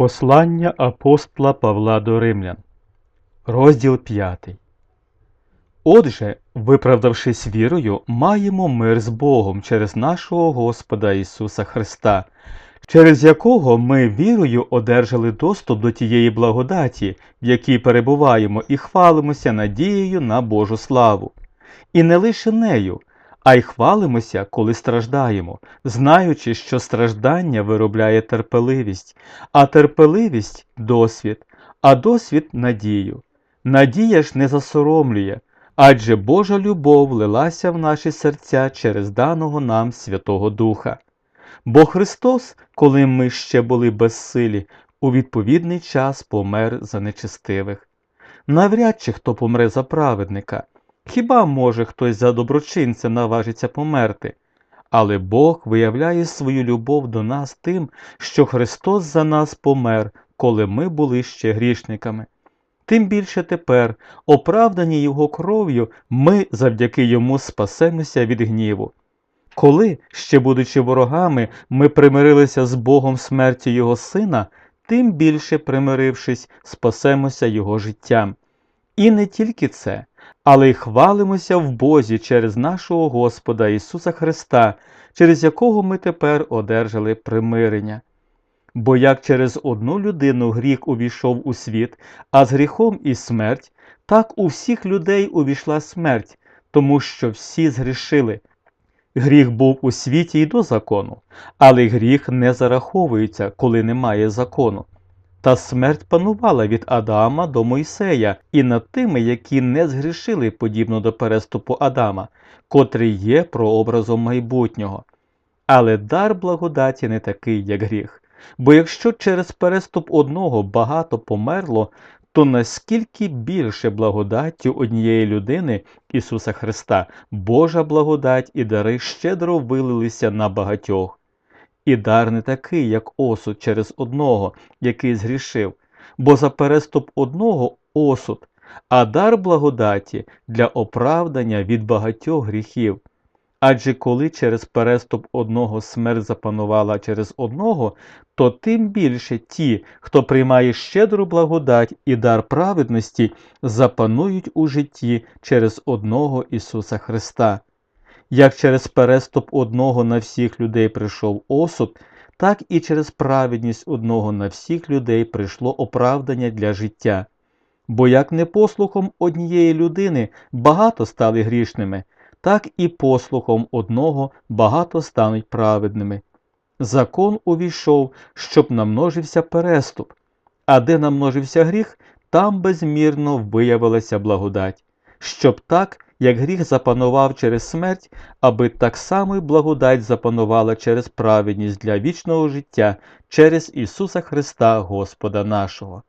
Послання апостола Павла до Римлян, розділ 5. Отже, виправдавшись вірою, маємо мир з Богом через нашого Господа Ісуса Христа, через якого ми вірою одержали доступ до тієї благодаті, в якій перебуваємо, і хвалимося надією на Божу славу. І не лише нею, а й хвалимося, коли страждаємо, знаючи, що страждання виробляє терпеливість, а терпеливість досвід, а досвід надію. Надія ж не засоромлює, адже Божа любов лилася в наші серця через даного нам Святого Духа. Бо Христос, коли ми ще були безсилі, у відповідний час помер за нечестивих. Навряд чи хто помре за праведника. Хіба може хтось за доброчинця наважиться померти? Але Бог виявляє свою любов до нас тим, що Христос за нас помер, коли ми були ще грішниками. Тим більше тепер, оправдані Його кров'ю, ми завдяки Йому спасемося від гніву. Коли, ще будучи ворогами, ми примирилися з Богом смертю Його Сина, тим більше, примирившись, спасемося Його життям. І не тільки це, але й хвалимося в Бозі через нашого Господа Ісуса Христа, через якого ми тепер одержали примирення. Бо як через одну людину гріх увійшов у світ, а з гріхом і смерть, так у всіх людей увійшла смерть, тому що всі згрішили. Гріх був у світі й до закону, але гріх не зараховується, коли немає закону. Та смерть панувала від Адама до Мойсея і над тими, які не згрішили подібно до переступу Адама, котрий є прообразом майбутнього. Але дар благодаті не такий, як гріх. Бо якщо через переступ одного багато померло, то наскільки більше благодаттю однієї людини Ісуса Христа, Божа благодать і дари щедро вилилися на багатьох. І дар не такий, як осуд через одного, який згрішив, бо за переступ одного осуд, а дар благодаті для оправдання від багатьох гріхів. Адже коли через переступ одного смерть запанувала через одного, то тим більше ті, хто приймає щедру благодать і дар праведності, запанують у житті через одного Ісуса Христа. Як через переступ одного на всіх людей прийшов осуд, так і через праведність одного на всіх людей прийшло оправдання для життя. Бо як не послухом однієї людини багато стали грішними, так і послухом одного багато стануть праведними. Закон увійшов, щоб намножився переступ, а де намножився гріх, там безмірно виявилася благодать, щоб так, як гріх запанував через смерть, аби так само й благодать запанувала через праведність для вічного життя через Ісуса Христа Господа нашого.